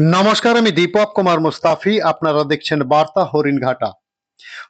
নমস্কার, আমি দীপক কুমার মুস্তাফি। আপনারা দেখছেন বার্তা হরিণঘাটা।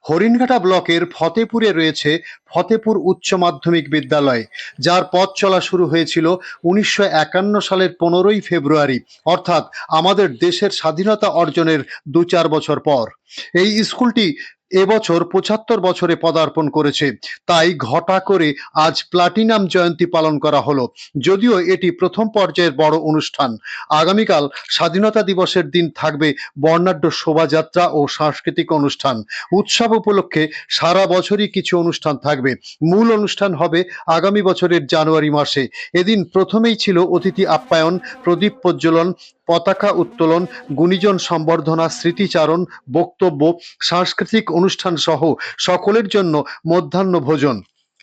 হরিণঘাটা ব্লকের ফতেপুরে রয়েছে ফতেপুর উচ্চ মাধ্যমিক বিদ্যালয়, যার পথ চলা শুরু হয়েছিল উনিশশো একান্ন সালের পনেরোই ফেব্রুয়ারি, অর্থাৎ আমাদের দেশের স্বাধীনতা অর্জনের দু চার বছর পর। এই স্কুলটি এবছর পঁচাত্তর বছরে পদার্পণ করেছে। তাই ঘটা করে আজ প্লাটিনাম জয়ন্তী পালন করা হলো। যদিও এটি প্রথম পর্যায়ের বড় অনুষ্ঠান। আগামীকাল স্বাধীনতা দিবসের দিন থাকবে বর্ণাঢ্য শোভাযাত্রা ও সাংস্কৃতিক অনুষ্ঠান। উৎসব উপলক্ষে সারা বছরই কিছু অনুষ্ঠান থাকবে। মূল অনুষ্ঠান হবে আগামী বছরের জানুয়ারি মাসে। এদিন প্রথমেই ছিল অতিথি আপ্যায়ন, প্রদীপ প্রজ্বলন, পতাকা উত্তোলন, গুণীজন সম্বর্ধনা, স্মৃতিচারণ, বক্তব্য, সাংস্কৃতিক অনুষ্ঠান সহ সকলের জন্য মধ্যাহ্ন ভোজন।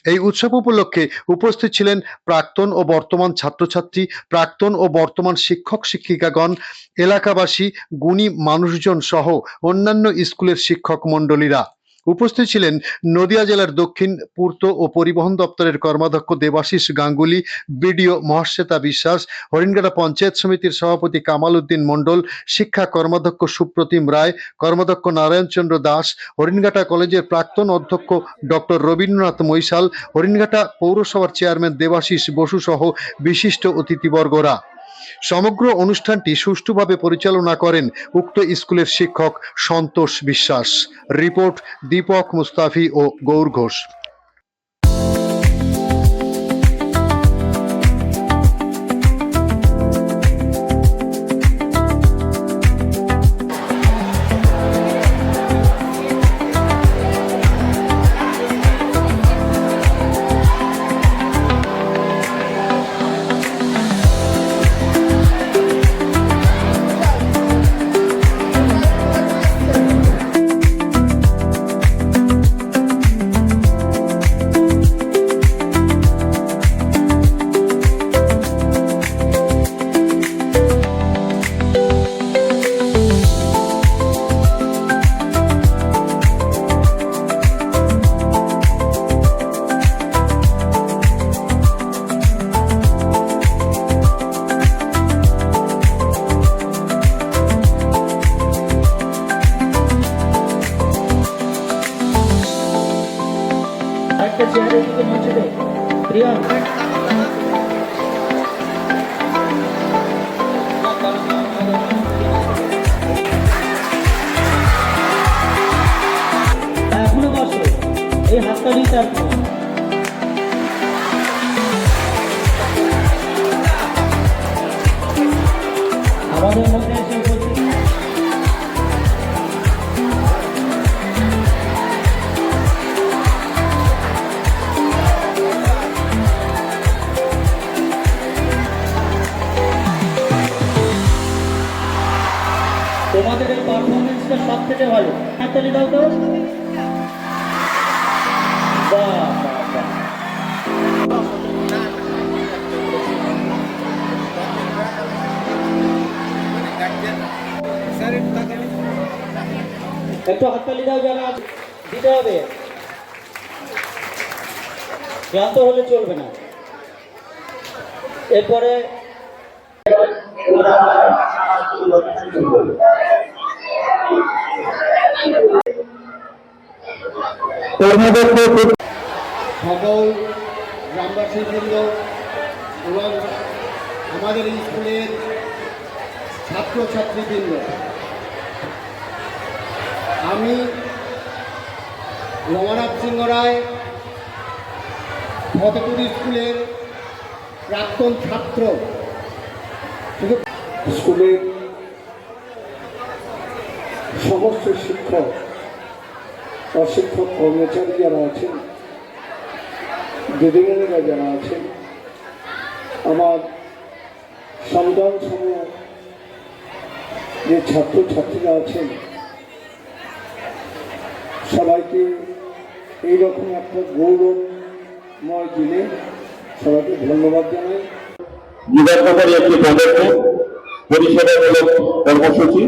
এই উৎসব উপলক্ষে উপস্থিত ছিলেন প্রাক্তন ও বর্তমান ছাত্রছাত্রী, প্রাক্তন ও বর্তমান শিক্ষক শিক্ষিকাগণ, এলাকাবাসী, গুণী মানুষজন সহ অন্যান্য স্কুলের শিক্ষক মণ্ডলীরা। উপস্থিত ছিলেন নদিয়া জেলার দক্ষিণ পূর্ত ও পরিবহন দপ্তরের কর্মাধ্যক্ষ দেবাশিস গাঙ্গুলি, বিডিও মহাশ্বেতা বিশ্বাস হরিণগাড়া পঞ্চায়েত সমিতির সভাপতি কামাল উদ্দিন মণ্ডল, শিক্ষা কর্মাধ্যক্ষ সুপ্রতিম রায়, কর্মাধ্যক্ষ নারায়ণচন্দ্র দাস হরিণঘাটা কলেজের প্রাক্তন অধ্যক্ষ ডক্টর রবীন্দ্রনাথ মৈশাল হরিণঘাটা পৌরসভার চেয়ারম্যান দেবাশিস বসু সহ বিশিষ্ট অতিথিবর্গরা। সমগ্র অনুষ্ঠানটি সুষ্ঠুভাবে পরিচালনা করেন উক্ত স্কুলের শিক্ষক সন্তোষ বিশ্বাস। রিপোর্ট দীপক মুস্তাফি ও গৌর ঘোষ। একটা চেয়ারের দিকে প্রিয়া এখনও বসো। এই নিয়ে তারপর আমাদের মধ্যে থেকে ভালো। হাততালি দাও তো। একটু হাততালি দাও যারা দিতে হবে। ক্লান্ত হলে চলবে না। এরপরে সকল গ্রামবাসীবৃন্দ এবং আমাদের এই স্কুলের ছাত্রছাত্রীবৃন্দ আমি রমানাথ সিংহ রায় ফতেপুর স্কুলের প্রাক্তন ছাত্র। স্কুলের সমস্ত শিক্ষক অশিক্ষক কর্মচারী যারা আছেন, দিদিমণিরা যারা আছেন, আমার সন্তান সময় যে ছাত্রছাত্রীরা আছেন, সবাইকে এইরকম একটা গৌরবময় দিনে সবাইকে ধন্যবাদ জানাই। যুগান্তকারী একটি পদক্ষেপ, পরিষেবামূলক কর্মসূচি।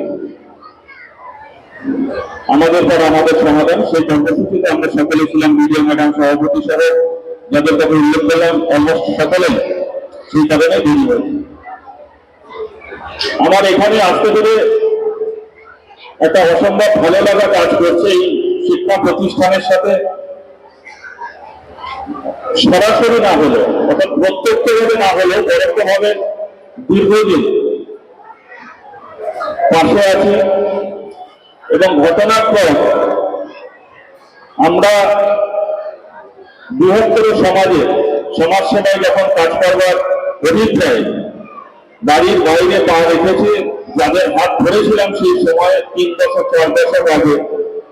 আমাদের পর আমাদের সমাধান। সেই কর্মসূচিতে আমরা সকলে ছিলাম বিডিও ম্যাডাম সভাপতি সহ যাদের কথা উল্লেখ করলাম, অলমোস্ট সকলেই সেই কারণে দেরি হয়েছে। আমার এখানে আসতে পেরে একটা অসম্ভব ভালো লাগা কাজ করছে এই শিক্ষা প্রতিষ্ঠানের সাথে। সরাসরি না হলেও, অর্থাৎ প্রত্যক্ষভাবে না হলেও, পরোক্ষভাবে দীর্ঘদিন পাশে আছে। এবং ঘটনার পর আমরা বৃহত্তর সমাজে সমাজ সেবায় যখন কাজ করবার অভিপ্রায় বাড়ির বাইরে পা রেখেছে, যাদের হাত ধরেছিলাম সেই সময় তিন বছর, চার বছর আগে,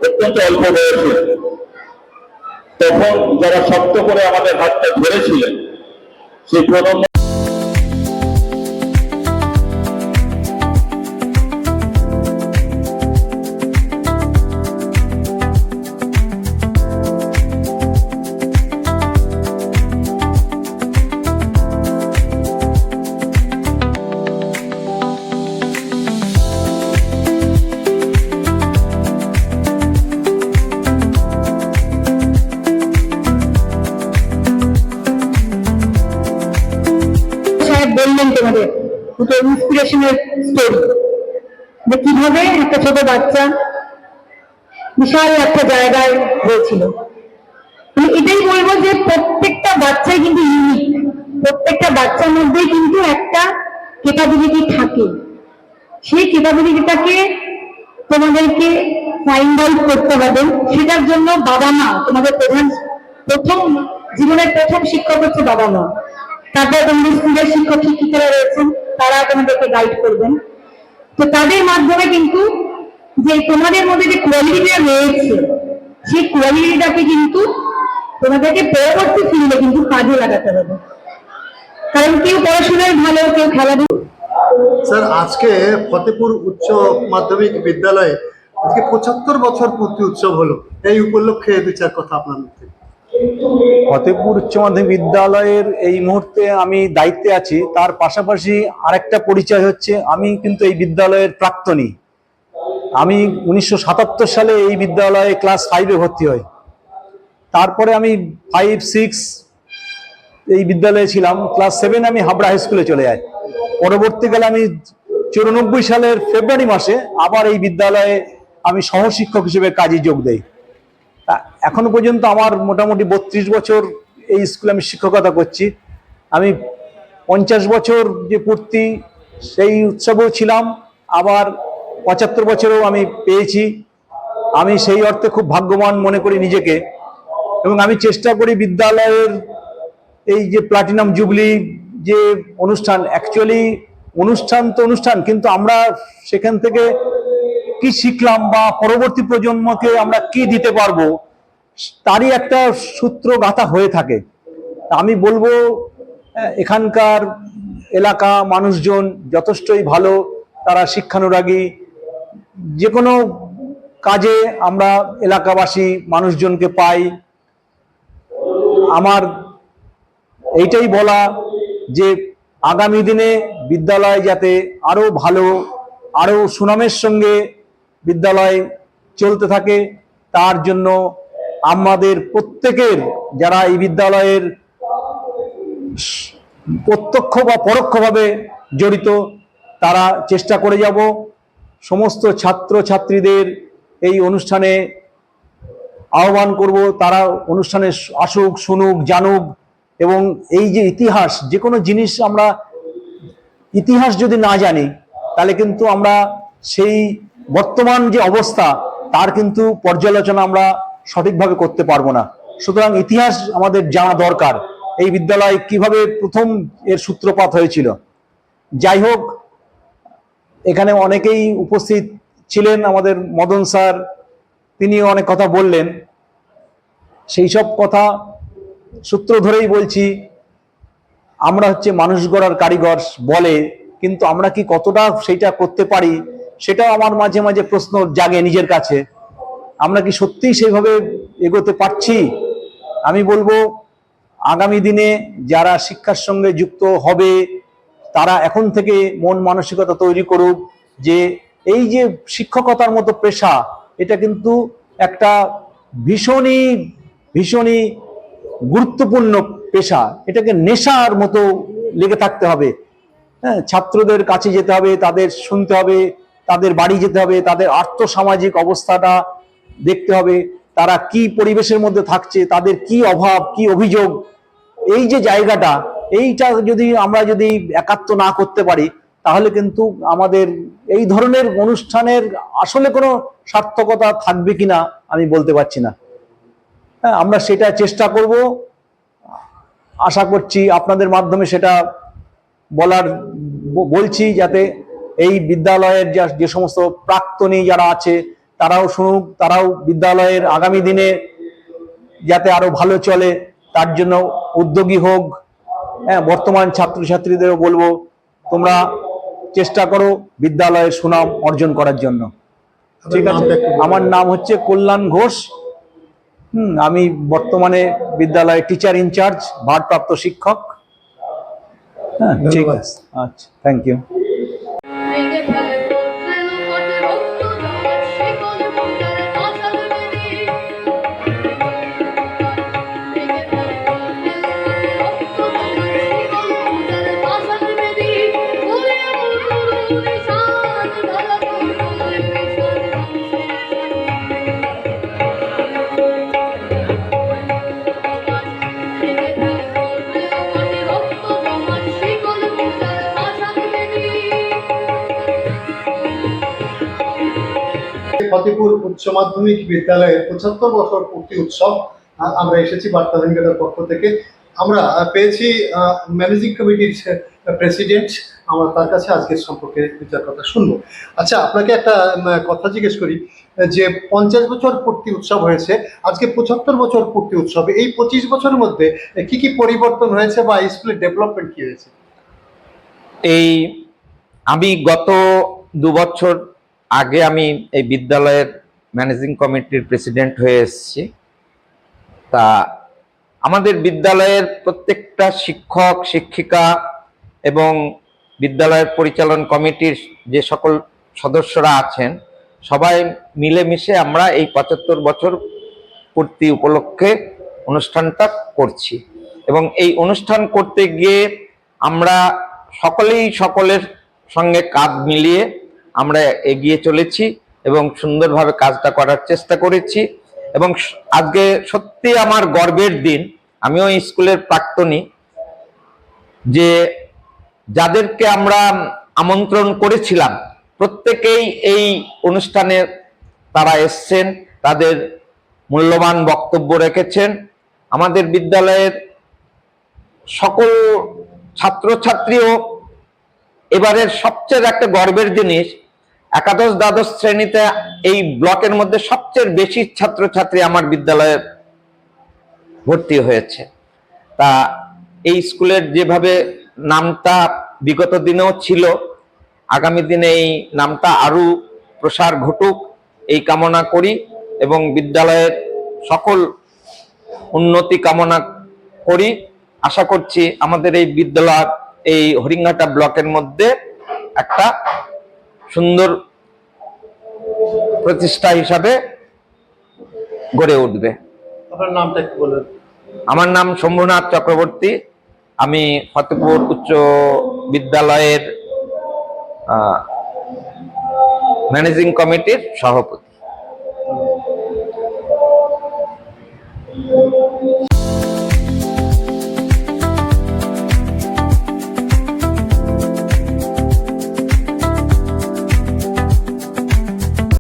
অত্যন্ত অল্প বয়সে, তখন যারা শক্ত করে আমাদের হাতটা ধরেছিলেন, সেই প্রণম্য দুটো ইন্সপিরেশনের স্টোরি যে কীভাবে একটা ছোট বাচ্চা বিশাল একটা জায়গায় হয়েছিল। এটাই বলব যে প্রত্যেকটা বাচ্চাই কিন্তু ইউনিক প্রত্যেকটা বাচ্চার মধ্যেই কিন্তু একটা কেপাবিলিটি থাকে। সেই কেপাবিলিটিটাকে তোমাদেরকে ফাইন্ড আউট করতে হবে। সেটার জন্য বাবা মা, তোমাদের প্রধান, প্রথম, জীবনের প্রথম শিক্ষক হচ্ছে বাবা মা। তারপর তোমাদের স্কুলের শিক্ষক শিক্ষিকারা রয়েছেন। তারা তোমাদেরকে গাইড করবেন। তো তাদের মাধ্যমে কিন্তু যে তোমাদের মধ্যে যে কোয়ালিটিটা রয়েছে, সেই কোয়ালিটিটাকে কিন্তু তোমাদেরকে পরবর্তী ফিল্ডে কিন্তু কাজে লাগাতে হবে। কারণ কেউ পড়াশোনায় ভালো, কেউ খেলাধুলা স্যার, আজকে ফতেপুর উচ্চ মাধ্যমিক বিদ্যালয়ে আজকে পঁচাত্তর বছর পূর্তি উৎসব হলো। এই উপলক্ষে দু চার কথা আপনার থেকে। ফতেপুর উচ্চ মাধ্যমিক বিদ্যালয়ের এই মুহূর্তে আমি দায়িত্বে আছি। তার পাশাপাশি আরেকটা পরিচয় হচ্ছে, আমি কিন্তু এই বিদ্যালয়ের প্রাক্তনী। আমি উনিশশো সাতাত্তর সালে এই বিদ্যালয়ে ক্লাস ফাইভে ভর্তি হই। তারপরে আমি ফাইভ সিক্স এই বিদ্যালয়ে ছিলাম। ক্লাস সেভেন আমি হাবড়া হাই স্কুলে চলে যাই। পরবর্তীকালে আমি চুরানব্বই সালের ফেব্রুয়ারি মাসে আবার এই বিদ্যালয়ে আমি সহশিক্ষক হিসেবে কাজে যোগ তা এখনও পর্যন্ত আমার মোটামুটি বত্রিশ বছর এই স্কুলে আমি শিক্ষকতা করছি। আমি পঞ্চাশ বছর যে পূর্তি, সেই উৎসবেও ছিলাম, আবার পঁচাত্তর বছরেও আমি পেয়েছি। আমি সেই অর্থে খুব ভাগ্যবান মনে করি নিজেকে। এবং আমি চেষ্টা করি বিদ্যালয়ের এই যে প্লাটিনাম জুবলি যে অনুষ্ঠান অ্যাকচুয়ালি অনুষ্ঠান তো অনুষ্ঠান, কিন্তু আমরা সেখান থেকে কি শিখলাম বা পরবর্তী প্রজন্মকে আমরা কি দিতে পারব, তারই একটা সূত্র গাথা হয়ে থাকে। আমি বলব, এখানকার এলাকা মানুষজন যথেষ্টই ভালো, তারা শিক্ষানুরাগী। যে কোনো কাজে আমরা এলাকাবাসী মানুষজনকে পাই। আমার এইটাই বলা যে, আগামী দিনে বিদ্যালয় যাতে আরও ভালো, আরও সুনামের সঙ্গে বিদ্যালয় চলতে থাকে, তার জন্য আমাদের প্রত্যেকের যারা এই বিদ্যালয়ের প্রত্যক্ষ বা পরোক্ষভাবে জড়িত, তারা চেষ্টা করে যাব। সমস্ত ছাত্র ছাত্রীদের এই অনুষ্ঠানে আহ্বান করব। তারা অনুষ্ঠানে আসুক, শুনুক, জানুক এবং এই যে ইতিহাস, যে কোনো জিনিস আমরা ইতিহাস যদি না জানি, তাহলে কিন্তু আমরা সেই বর্তমান যে অবস্থা, তার কিন্তু পর্যালোচনা আমরা সঠিকভাবে করতে পারব না। সুতরাং ইতিহাস আমাদের জানা দরকার, এই বিদ্যালয় কীভাবে প্রথম এর সূত্রপাত হয়েছিল। যাই হোক, এখানে অনেকেই উপস্থিত ছিলেন আমাদের মদন স্যার তিনি অনেক কথা বললেন। সেই সব কথা সূত্র ধরেই বলছি, আমরা হচ্ছে মানুষ গড়ার কারিগর বলে, কিন্তু আমরা কি কতটা সেইটা করতে পারি? সেটাও আমার মাঝে মাঝে প্রশ্ন জাগে নিজের কাছে। আমরা কি সত্যিই সেইভাবে এগোতে পারছি? আমি বলব, আগামী দিনে যারা শিক্ষার সঙ্গে যুক্ত হবে, তারা এখন থেকে মন মানসিকতা তৈরি করুক যে এই যে শিক্ষকতার মতো পেশা, এটা কিন্তু একটা ভীষণই ভীষণই গুরুত্বপূর্ণ পেশা। এটাকে নেশার মতো লেগে থাকতে হবে। হ্যাঁ ছাত্রদের কাছে যেতে হবে, তাদের শুনতে হবে তাদের বাড়ি যেতে হবে, তাদের আর্থসামাজিক অবস্থাটা দেখতে হবে, তারা কি পরিবেশের মধ্যে থাকছে, তাদের কি অভাব, কি অভিযোগ, এই যে জায়গাটা, এইটা যদি আমরা যদি একাত্ম না করতে পারি, তাহলে কিন্তু আমাদের এই ধরনের অনুষ্ঠানের আসলে কোনো সার্থকতা থাকবে কিনা আমি বলতে পারছি না। হ্যাঁ আমরা সেটা চেষ্টা করব। আশা করছি আপনাদের মাধ্যমে সেটা বলার, বলছি যাতে এই বিদ্যালয়ের যা যে সমস্ত প্রাক্তনী যারা আছে তারাও শুনুক তারাও বিদ্যালয়ের আগামী দিনে যাতে আরও ভালো চলে তার জন্য উদ্যোগী হোক। হ্যাঁ বর্তমান ছাত্রছাত্রীদেরও বলব তোমরা চেষ্টা করো বিদ্যালয়ের সুনাম অর্জন করার জন্য। ঠিক আছে? আমার নাম হচ্ছে কল্যাণ ঘোষ। হুম আমি বর্তমানে বিদ্যালয়ে টিচার ইনচার্জ ভারপ্রাপ্ত শিক্ষক। হ্যাঁ ঠিক আছে। আচ্ছা থ্যাংক ইউ ফতেপুর উচ্চ মাধ্যমিক বিদ্যালয়ের পঁচাত্তর বছর পূর্তি উৎসব আমরা এসেছি বার্তা ভেঙ্গেটার পক্ষ থেকে। আমরা পেয়েছি ম্যানেজিং কমিটির প্রেসিডেন্ট। আমরা তার কাছে আজকের সম্পর্কে বিচার কথা শুনব। আচ্ছা আপনাকে একটা কথা জিজ্ঞেস করি, যে পঞ্চাশ বছর পূর্তি উৎসব হয়েছে, আজকে পঁচাত্তর বছর পূর্তি উৎসব, এই পঁচিশ বছরের মধ্যে কি কি পরিবর্তন হয়েছে বা স্কুলের ডেভেলপমেন্ট কি হয়েছে? এই, আমি গত দু বছর আগে আমি এই বিদ্যালয়ের ম্যানেজিং কমিটির প্রেসিডেন্ট হয়ে এসেছি। তা আমাদের বিদ্যালয়ের প্রত্যেকটা শিক্ষক, শিক্ষিকা এবং বিদ্যালয়ের পরিচালন কমিটির যে সকল সদস্যরা আছেন, সবাই মিলেমিশে আমরা এই পঁচাত্তর বছর পূর্তি উপলক্ষে অনুষ্ঠানটা করছি। এবং এই অনুষ্ঠান করতে গিয়ে আমরা সকলেই সকলের সঙ্গে কাঁধ মিলিয়ে আমরা এগিয়ে চলেছি এবং সুন্দরভাবে কাজটা করার চেষ্টা করেছি। এবং আজকে সত্যি আমার গর্বের দিন। আমিও স্কুলের প্রাক্তনী। যে যাদেরকে আমরা আমন্ত্রণ করেছিলাম, প্রত্যেকেই এই অনুষ্ঠানে তারা এসছেন, তাদের মূল্যবান বক্তব্য রেখেছেন। আমাদের বিদ্যালয়ের সকল ছাত্রছাত্রীও এবারের সবচেয়ে একটা গর্বের জিনিস একাদশ দ্বাদশ শ্রেণীতে এই ব্লকের মধ্যে সবচেয়ে বেশি ছাত্রছাত্রী আমার বিদ্যালয়ে ভর্তি হয়েছে। তা এই স্কুলের যেভাবে নামটা বিগত দিনেও ছিল, আগামী দিনে এই নামটা আরও প্রসার ঘটুক, এই কামনা করি এবং বিদ্যালয়ের সকল উন্নতি কামনা করি। আশা করছি আমাদের এই বিদ্যালয়, এই হরিঙ্গাটা ব্লকের মধ্যে একটা সুন্দর প্রতিষ্ঠা হিসাবে গড়ে উঠবে। আপনার নামটা একটু বলবেন। আমার নাম শম্ভুনাথ চক্রবর্তী। আমি ফতেপুর উচ্চ বিদ্যালয়ের ম্যানেজিং কমিটির সভাপতি।